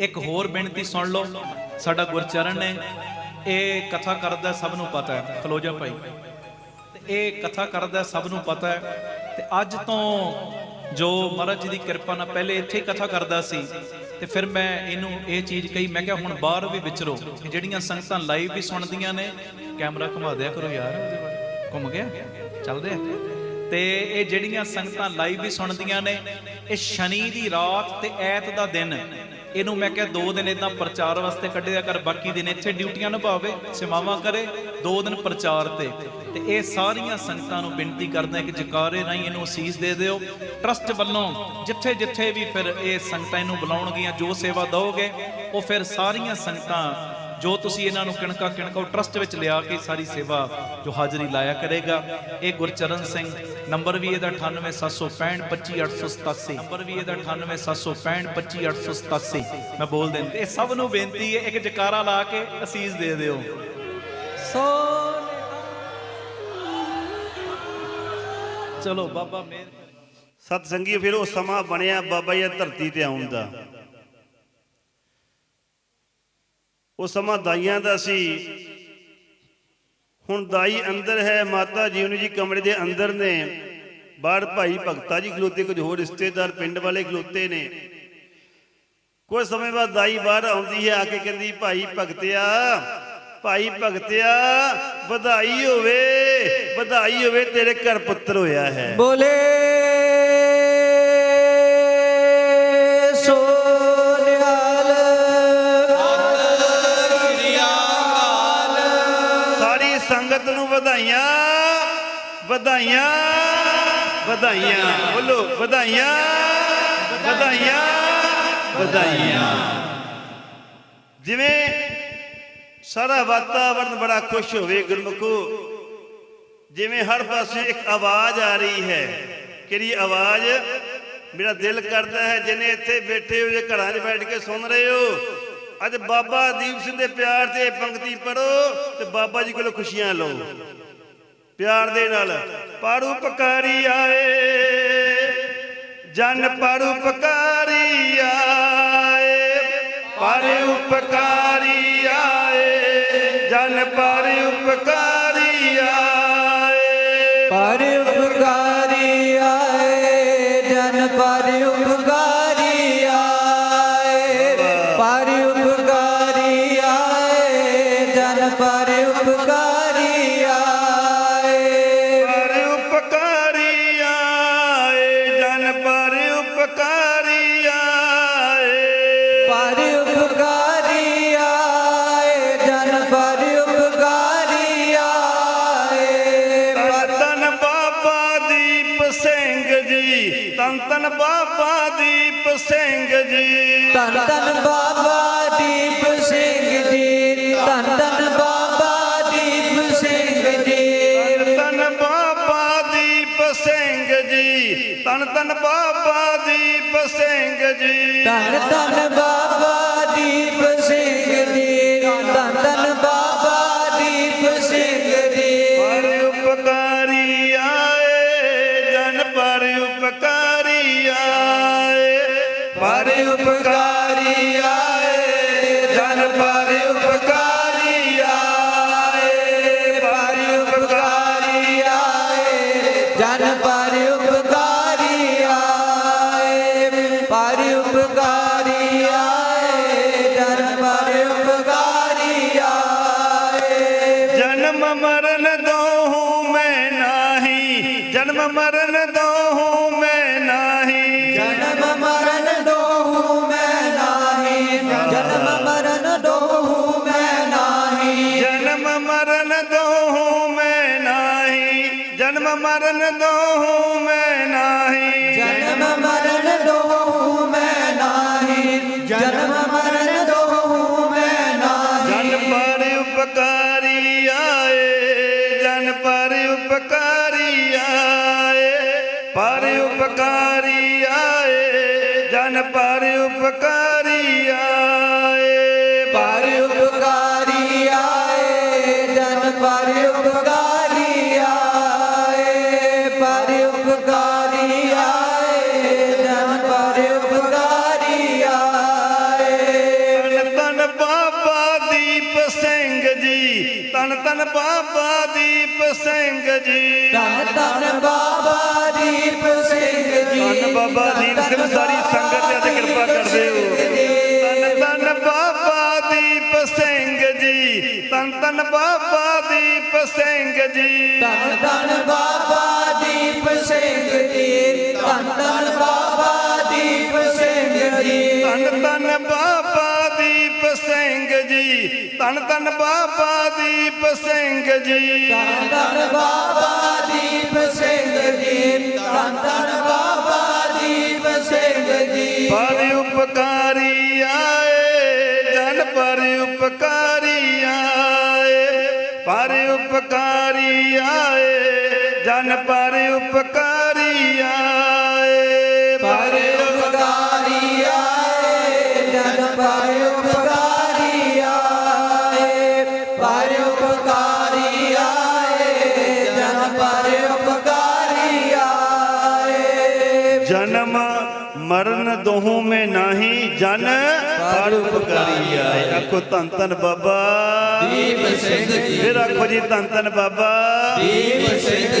ਇੱਕ ਹੋਰ ਬੇਨਤੀ ਸੁਣ ਲਓ। ਸਾਡਾ ਗੁਰਚਰਨ ਨੇ ਇਹ ਕਥਾ ਕਰਦਾ ਸਭ ਨੂੰ ਪਤਾ ਹੈ। ਖਲੋ ਜਾ ਭਾਈ। ਇਹ ਕਥਾ ਕਰਦਾ ਸਭ ਨੂੰ ਪਤਾ ਹੈ। ਤੇ ਅੱਜ ਤੋਂ ਜੋ ਮਹਾਰਾਜ ਜੀ ਦੀ ਕਿਰਪਾ ਨਾਲ ਪਹਿਲੇ ਇੱਥੇ ਕਥਾ ਕਰਦਾ ਸੀ, ਤੇ ਫਿਰ ਮੈਂ ਇਹਨੂੰ ਇਹ ਚੀਜ਼ ਕਹੀ। ਮੈਂ ਕਿਹਾ ਹੁਣ ਬਾਹਰ ਵੀ ਵਿਚਰੋ। ਜਿਹੜੀਆਂ ਸੰਗਤਾਂ ਲਾਈਵ ਵੀ ਸੁਣਦੀਆਂ ਨੇ, ਕੈਮਰਾ ਘੁਮਾ ਦਿਆ ਕਰੋ ਯਾਰ। ਘੁੰਮ ਗਿਆ? ਚੱਲਦੇ ਆ। ਤੇ ਇਹ ਜਿਹੜੀਆਂ ਸੰਗਤਾਂ ਲਾਈਵ ਵੀ ਸੁਣਦੀਆਂ ਨੇ, ਇਹ ਸ਼ਨੀ ਦੀ ਰਾਤ ਤੇ ਐਤ ਦਾ ਦਿਨ। ਇਹਨੂੰ ਮੈਂ ਕਿਹਾ ਦੋ ਦਿਨ ਇਦਾਂ ਪ੍ਰਚਾਰ ਵਾਸਤੇ ਕੱਢਿਆ ਕਰ, ਬਾਕੀ ਦਿਨ ਇੱਥੇ ਡਿਊਟੀਆਂ ਨਿਭਾਵੇ, ਸੇਵਾਵਾਂ ਕਰੇ, ਦੋ ਦਿਨ ਪ੍ਰਚਾਰ ਤੇ। ਤੇ ਇਹ ਸਾਰੀਆਂ ਸੰਗਤਾਂ ਨੂੰ ਬੇਨਤੀ ਕਰਦਾ ਕਿ ਜਕਾਰੇ ਰਾਹੀਂ ਇਹਨੂੰ ਅਸੀਸ ਦੇ ਦਿਓ। ਟਰਸਟ ਵੱਲੋਂ ਜਿੱਥੇ ਜਿੱਥੇ ਵੀ ਫਿਰ ਇਹ ਸੰਗਤਾਂ ਇਹਨੂੰ ਬੁਲਾਉਣਗੀਆਂ, ਜੋ ਸੇਵਾ ਦਓਗੇ, ਉਹ ਫਿਰ ਸਾਰੀਆਂ ਸੰਗਤਾਂ ਜੋ ਤੁਸੀਂ ਇਹਨਾਂ ਨੂੰ ਕਿਣਕਾ ਕਿਣਕਾ ਟਰਸਟ ਵਿੱਚ ਲਿਆ ਕੇ ਸਾਰੀ ਸੇਵਾ ਜੋ ਹਾਜ਼ਰੀ ਲਾਇਆ ਕਰੇਗਾ। ਇਹ ਗੁਰਚਰਨ ਸਿੰਘ ਨੰਬਰ ਵੀ ਇਹਦਾ 9876525887 ਨੰਬਰ ਵੀ ਇਹਦਾ 9876525887 ਮੈਂ ਬੋਲ ਦਿੰਦਾ ਇਹ ਸਭ ਨੂੰ ਬੇਨਤੀ ਹੈ ਇੱਕ ਜਕਾਰਾ ਲਾ ਕੇ ਅਸੀਸ ਦੇ ਦਿਓ। ਸੋ ਚਲੋ ਬਾਬਾ ਮੇਰ ਸਤ ਸੰਗੀ ਫਿਰ ਉਹ ਸਮਾਂ ਬਣਿਆ ਬਾਬਾ ਜੀ ਦੀ ਧਰਤੀ ਤੇ ਆਉਣ ਦਾ। ਉਹ ਸਮਾਂ ਦਾਈਆਂ ਦਾ ਸੀ। ਹੁਣ ਦਾਈ ਅੰਦਰ ਹੈ, ਮਾਤਾ ਜੀਵਨ ਜੀ ਕਮਰੇ ਦੇ ਅੰਦਰ ਨੇ। ਬਾਹਰ ਭਾਈ ਭਗਤਾ ਜੀ ਖਲੋਤੇ, ਕੁਝ ਹੋਰ ਰਿਸ਼ਤੇਦਾਰ ਪਿੰਡ ਵਾਲੇ ਖਲੋਤੇ ਨੇ। ਕੁਝ ਸਮੇਂ ਬਾਅਦ ਦਾਈ ਬਾਹਰ ਆਉਂਦੀ ਹੈ, ਆ ਕੇ ਕਹਿੰਦੀ, ਭਾਈ ਭਗਤਿਆ ਭਾਈ ਭਗਤਿਆ, ਵਧਾਈ ਹੋਵੇ ਵਧਾਈ ਹੋਵੇ, ਤੇਰੇ ਘਰ ਪੁੱਤਰ ਹੋਇਆ ਹੈ। ਬੋਲੇ ਸੋਨਿਹਾਲ ਸੰਗਤ ਨੂੰ ਵਧਾਈਆਂ ਵਧਾਈਆਂ ਵਧਾਈਆਂ। ਬੋਲੋ, ਵਧਾਈਆਂ ਵਧਾਈਆਂ ਵਧਾਈਆਂ। ਜਿਵੇਂ ਸਾਰਾ ਵਾਤਾਵਰਨ ਬੜਾ ਖੁਸ਼ ਹੋਵੇ ਗੁਰਮੁਖੋ, ਜਿਵੇਂ ਹਰ ਪਾਸੇ ਇੱਕ ਆਵਾਜ਼ ਆ ਰਹੀ ਹੈ। ਕਿਹੜੀ ਆਵਾਜ਼? ਮੇਰਾ ਦਿਲ ਕਰਦਾ ਹੈ, ਜਿਨੇ ਇੱਥੇ ਬੈਠੇ ਹੋ ਜੇ ਘਰਾਂ 'ਚ ਬੈਠ ਕੇ ਸੁਣ ਰਹੇ ਹੋ। ਅੱਜ ਬਾਬਾ ਦੀਪ ਸਿੰਘ ਦੇ ਪਿਆਰ ਤੇ ਪੰਕਤੀ ਪੜੋ ਤੇ ਬਾਬਾ ਜੀ ਕੋਲੋਂ ਖੁਸ਼ੀਆਂ ਲਓ। ਪਿਆਰ ਦੇ ਨਾਲ ਪਾੜੂ ਪਕਾਰੀ ਆਏ, ਜਨ ਪਾੜੂ ਪਕਾਰੀ ਆਏ ਪਰ ਉਪਕਾਰੀ ਆਏ, ਜਨ ਪਰ ਉਪਕਾਰ ਪਰ ਉਪਕਾਰੀ ਆਏ ਪਰ ਉਪਕਾਰੀ ਆਏ ਜਨ ਪਰ ਉਪਕਾਰੀ ਆਏ ਪਰ ਉਪਕਾਰੀ ਆਏ ਜਨ ਪਰ ਉਪਕਾਰੀ ਆਏ ਤਨ ਬਾਬਾ ਦੀਪ ਸਿੰਘ ਜੀ, ਤਨ ਤਨ ਬਾਬਾ ਦੀਪ ਸਿੰਘ ਜੀ ਧੰਨ ਧੰਨ ਬਾਬਾ ਦੀਪ ਸਿੰਘ ਜੀ ਧੰਨ ਸਿੰਘ ਜੀ ਤਨ ਤਨ ਬਾਬਾ ਦੀਪ ਸਿੰਘ ਜੀ। ਧੰਨ ਧੰਨ ਬਾਬਾ ਦੀਪ ਸਿੰਘ ਜੀ ਧੰਨ ਧੰਨ ਬਾਬਾ ਦੀਪ ਸਿੰਘ ਜੀ। ਪਰ ਉਪਕਾਰੀ ਆਏ ਜਨ ਪਰ ਉਪਕਾਰੀ ਆਏ। ਪਰ ਉਪਕਾਰੀ ਆਏ ਜਨ ਪਰ ਮਰਨ ਦੋਹੂ ਮੈਂ ਨਾਹੀ। ਜਨਮ ਮਰਨ ਦੋਹੂ ਮੈਂ ਨਾਹੀ। ਜਨਮ ਮਰਨ ਦੋਹੂ ਮੈਂ ਨਾਹੀ। ਜਨਮ ਮਰਨ ਦੋਹੂ ਮੈਂ ਨਾਹੀ। ਜਨਮ ਮਰਨ ਦੋਹੂ ਮੈਂ ਨਾਹੀ। ਜਨਮ ਮਰਨ ਦੋਹੂ ਮੈਂ ਨਾਹੀ। ਜਨਮ ਮਰਨ ਦੋਹੂ ਮੈਂ ਨਾਹੀ। ਜਨ ਪਰ ਉਪਕਾਰੀ ਆਏ ਜਨ ਪਰ ਉਪਕਾਰੀ ਉਪਕਾਰੀ ਆਏ ਜਨ ਪਰ ਉਪਕਾਰੀ ਆਏ ਪਰ ਉਪਕਾਰੀ ਆਏ ਜਨ ਪਰ ਉਪਕਾਰੀ ਆਏ ਪਰ ਉਪਕਾਰੀ ਆਏ ਜਨ ਪਰ ਉਪਕਾਰੀ ਆਏ ਬਾਬਾ ਦੀਪ ਸਿੰਘ ਜੀ ਧੰਨ ਬਾਬਾ ਦੀਪ ਸਿੰਘ ਜੀ। ਧੰਨ ਧੰਨ ਬਾਬਾ ਦੀਪ ਸਿੰਘ ਜੀ। ਧੰਨ ਬਾਬਾ ਦੀਪ ਸਿੰਘ ਸਾਰੀ ਸੰਗਤ ਤੇ ਅੱਜ ਕਿਰਪਾ ਕਰਦੇ ਹੋ। ਧੰਨ ਧੰਨ ਬਾਬਾ ਦੀਪ ਸਿੰਘ ਜੀ। ਧੰਨ ਧੰਨ ਬਾਬਾ ਦੀਪ ਸਿੰਘ ਜੀ। ਧੰਨ ਧੰਨ ਬਾਬਾ ਸਿੰਘ ਜੀ ਧੰਨ ਧੰਨ ਬਾਬਾ ਦੀਪ ਸਿੰਘ ਜੀ। ਧੰਨ ਧੰਨ ਬਾਬਾ ਦੀਪ ਸਿੰਘ ਜੀ ਧੰਨ ਧੰਨ ਬਾਬਾ ਦੀਪ ਸਿੰਘ ਜੀ। ਪਰ ਉਪਕਾਰੀ ਆਏ ਜਨ ਪਰ ਉਪਕਾਰੀ ਆਏ। ਪਰ ਉਪਕਾਰੀ ਆਏ ਜਨ ਪਰ ਉਪਕਾਰੀ ਆਏ। ਪਰ ਉਪਕਾਰੀ ਆਏ ਜਨ ਪਰ ਜਨਮ ਮਰਨ ਦੋਹੋਂ ਮੈਂ ਨਹੀਂ ਜਨ ਪਰ ਉਪਕਾਰੀ ਆਏ। ਆਖੋ ਧੰਨ ਧੰਨ ਬਾਬਾ। ਦੀਪ ਸਿੰਘ ਜੀ। ਫਿਰ ਆਖੋ ਜੀ ਧੰਨ ਧੰਨ ਬਾਬਾ। ਦੀਪ ਸਿੰਘ